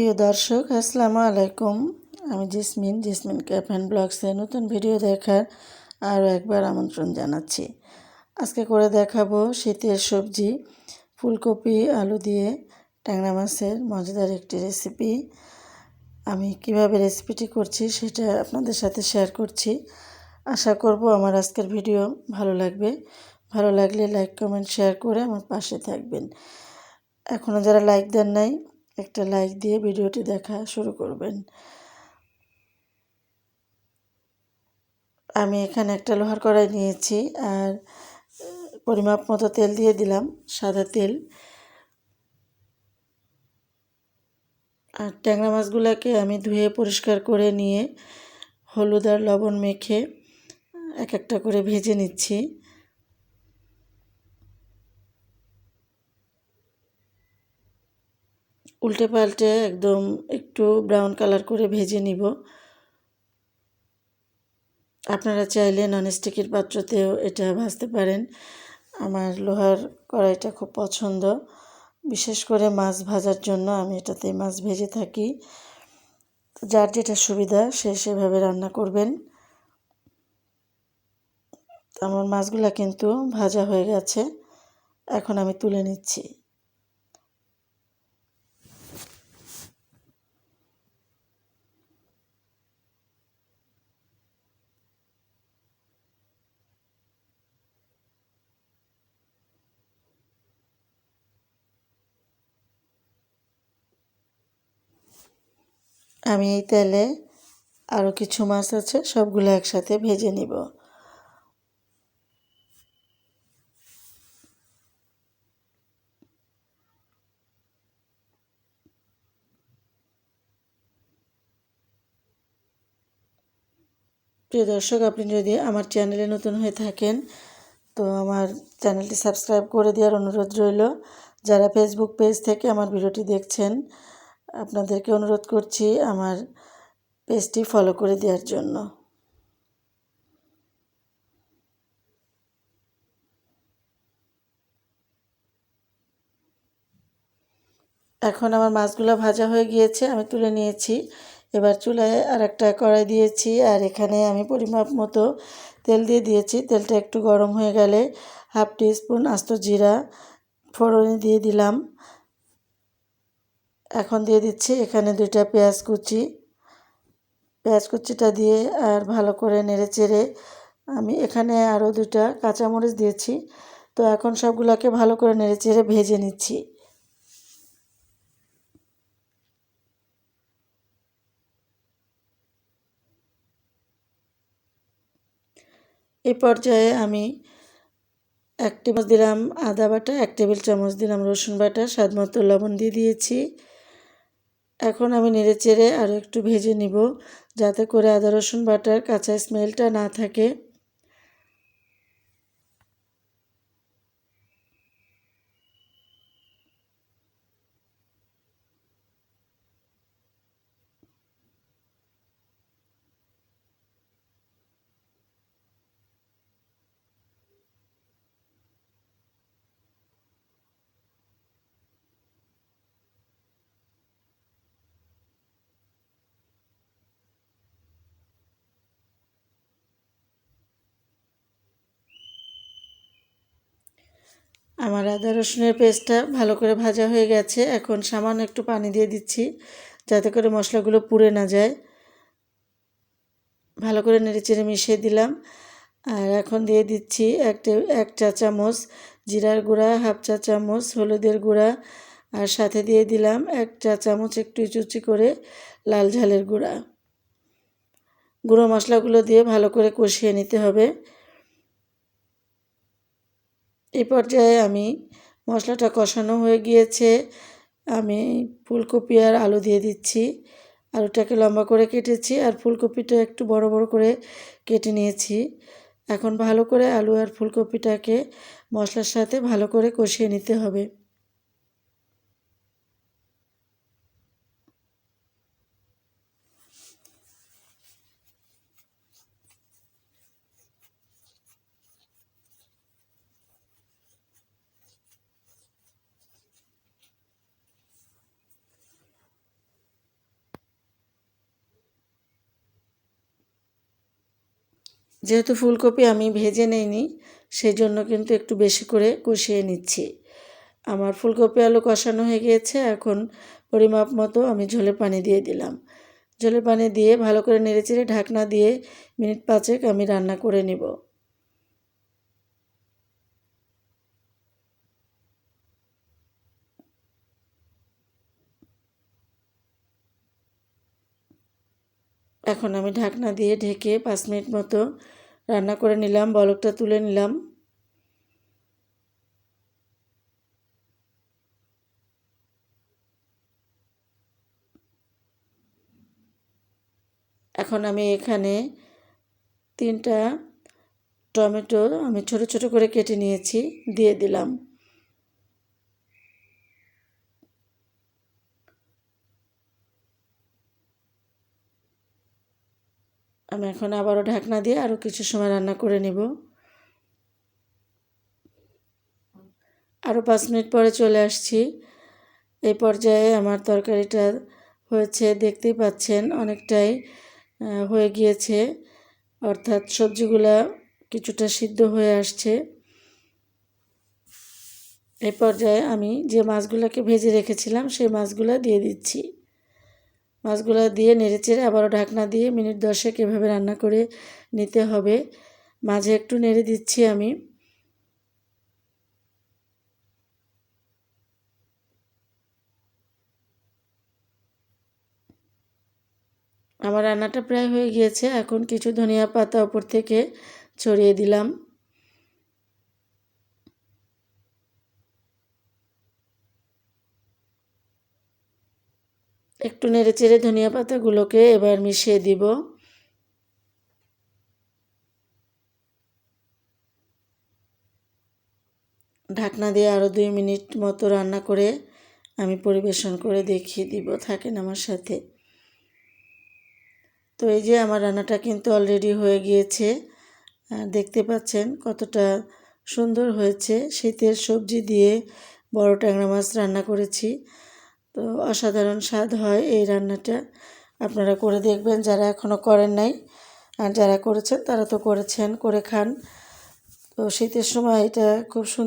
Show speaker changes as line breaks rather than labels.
প্রিয় দর্শক, আসসালামু আলাইকুম। আমি জেসমিন জেসমিন ক্যাফ অ্যান্ড ব্লগসে নতুন ভিডিও দেখার আরও একবার আমন্ত্রণ জানাচ্ছি। আজকে করে দেখাবো শীতের সবজি, ফুলকপি, আলু দিয়ে ট্যাংরা মাছের মজাদার একটি রেসিপি আমি কীভাবে রেসিপিটি করছি সেটা আপনাদের সাথে শেয়ার করছি। আশা করব আমার আজকের ভিডিও ভালো লাগবে। ভালো লাগলে লাইক কমেন্ট শেয়ার করে আমার পাশে থাকবেন। এখনও যারা লাইক দেন নাই একটা লাইক দিয়ে ভিডিওটি দেখা শুরু করবেন। আমি এখানে একটা লোহার কড়াই নিয়েছি আর পরিমাপ মতো তেল দিয়ে দিলাম, সাদা তেল। আর ট্যাংরা মাছগুলোকে আমি ধুয়ে পরিষ্কার করে নিয়ে হলুদ আর লবণ মেখে এক একটা করে ভেজে নিচ্ছি। উল্টে পাল্টে একদম একটু ব্রাউন কালার করে ভেজে নিব। আপনারা চাইলে ননস্টিকের পাত্রতেও এটা ভাজতে পারেন। আমার লোহার কড়াইটা খুব পছন্দ। বিশেষ করে মাছ ভাজার জন্য আমি এটাতে মাছ ভেজে থাকি। যার যেটা সুবিধা সে সেভাবে রান্না করবেন। আমার মাছগুলা কিন্তু ভাজা হয়ে গেছে। এখন আমি তুলে নিচ্ছি। আমি এই তেলে আরও কিছু মাছ আছে, সবগুলো একসাথে ভেজে নিব। প্রিয় দর্শক, আপনি যদি আমার চ্যানেলে নতুন হয়ে থাকেন, তো আমার চ্যানেলটি সাবস্ক্রাইব করে দেওয়ার অনুরোধ রইল। যারা ফেসবুক পেজ থেকে আমার ভিডিওটি দেখছেন আপনাদেরকে অনুরোধ করছি আমার পেজটি ফলো করে দেওয়ার জন্য। এখন আমার মাছগুলো ভাজা হয়ে গিয়েছে, আমি তুলে নিয়েছি। এবার চুলায় আর একটা কড়াই দিয়েছি, আর এখানে আমি পরিমাপ মতো তেল দিয়ে দিয়েছি। তেলটা একটু গরম হয়ে গেলে হাফ টি স্পুন আস্ত জিরা ফোড়নে দিয়ে দিলাম। এখন দিয়ে দিচ্ছি এখানে দুইটা পেঁয়াজ কুচি। পেঁয়াজ কুচিটা দিয়ে আর ভালো করে নেড়ে চেড়ে আমি এখানে আরও দুটা কাঁচামরিচ দিয়েছি। তো এখন সবগুলোকে ভালো করে নেড়ে চেড়ে ভেজে নিচ্ছি। এই পর্যায়ে আমি এক টেবিল দিলাম আদা বাটা, এক টেবিল চামচ দিলাম রসুন বাটা স্বাদ মতো লবণ দিয়ে দিয়েছি। এখন আমি নেড়ে চেড়ে আরও একটু ভেজে নিব, যাতে করে আদা রসুন বাটার কাঁচা স্মেলটা না থাকে। আমার আদা রসুনের পেস্টটা ভালো করে ভাজা হয়ে গেছে। এখন সামান্য একটু পানি দিয়ে দিচ্ছি যাতে করে মশলাগুলো পুড়ে না যায়। ভালো করে নেড়ে চেড়ে মিশিয়ে দিলাম। আর এখন দিয়ে দিচ্ছি একটা এক চা চামচ জিরার গুঁড়া, হাফ চা চামচ হলুদের গুঁড়া। আর সাথে দিয়ে দিলাম এক চা চামচ একটু চুচি করে লাল ঝালের গুঁড়া। গুঁড়ো মশলাগুলো দিয়ে ভালো করে কষিয়ে নিতে হবে। পর্যায়ে আমি মশলাটা কষানো হয়ে গিয়েছে। আমি ফুলকপি আর আলু দিয়ে দিচ্ছি। আলুটাকে লম্বা করে কেটেছি আর ফুলকপিটা একটু বড় বড় করে কেটে নিয়েছি। এখন ভালো করে আলু আর ফুলকপিটাকে মশলার সাথে ভালো করে কষিয়ে নিতে হবে। যেহেতু ফুলকপি আমি ভেজে নেইনি সেই জন্য কিন্তু একটু বেশি করে কষিয়ে নিচ্ছি। আমার ফুলকপি আলু কষানো হয়ে গিয়েছে, এখন পরিমাপ মতো আমি ঝোলে পানি দিয়ে দিলাম। ঝোলে পানি দিয়ে ভালো করে নেড়েচেড়ে ঢাকনা দিয়ে মিনিট পাঁচেক আমি রান্না করে নেব। এখন আমি ঢাকনা দিয়ে ঢেকে পাঁচ মিনিট মতো রান্না করে নিলাম, বলকটা তুলে নিলাম। এখন আমি এখানে তিনটা টমেটো আমি ছোট ছোট করে কেটে নিয়েছি, দিয়ে দিলাম। আমি এখন আবারও ঢাকনা দিয়ে আরও কিছু সময় রান্না করে নেব। আরও পাঁচ মিনিট পরে চলে আসছি। এই পর্যায়ে আমার তরকারিটা হয়েছে, দেখতেই পাচ্ছেন অনেকটাই হয়ে গিয়েছে। অর্থাৎ সবজিগুলা কিছুটা সিদ্ধ হয়ে আসছে। এই পর্যায়ে আমি যে মাছগুলোকে ভেজে রেখেছিলাম, সেই মাছগুলো দিয়ে দিচ্ছি। মাছগুলো দিয়ে নেড়েচেড়ে আবারও ঢাকনা দিয়ে মিনিট দশেক এভাবে রান্না করে নিতে হবে। মাঝে একটু নেড়ে দিচ্ছি আমি। আমার রান্নাটা প্রায় হয়ে গিয়েছে। এখন কিছু ধনিয়া পাতা উপর থেকে ছড়িয়ে দিলাম। একটু নেড়ে চেড়ে ধনিয়া পাতাগুলোকে এবার মিশিয়ে দিব। ঢাকনা দিয়ে আরও দুই মিনিট মতো রান্না করে আমি পরিবেশন করে দেখিয়ে দিব, থাকেন আমার সাথে। তো এই যে আমার রান্নাটা কিন্তু অলরেডি হয়ে গিয়েছে। দেখতে পাচ্ছেন কতটা সুন্দর হয়েছে। শীতের সবজি দিয়ে বড় ট্যাংরা মাছ রান্না করেছি। তো অসাধারণ স্বাদ হয় এই রান্নাটা। আপনারা করে দেখবেন, যারা এখনও করেন নাই, আর যারা করেছেন তারা তো করেছেন, করে খান। তো শীতের সময় এটা খুব সুন্দর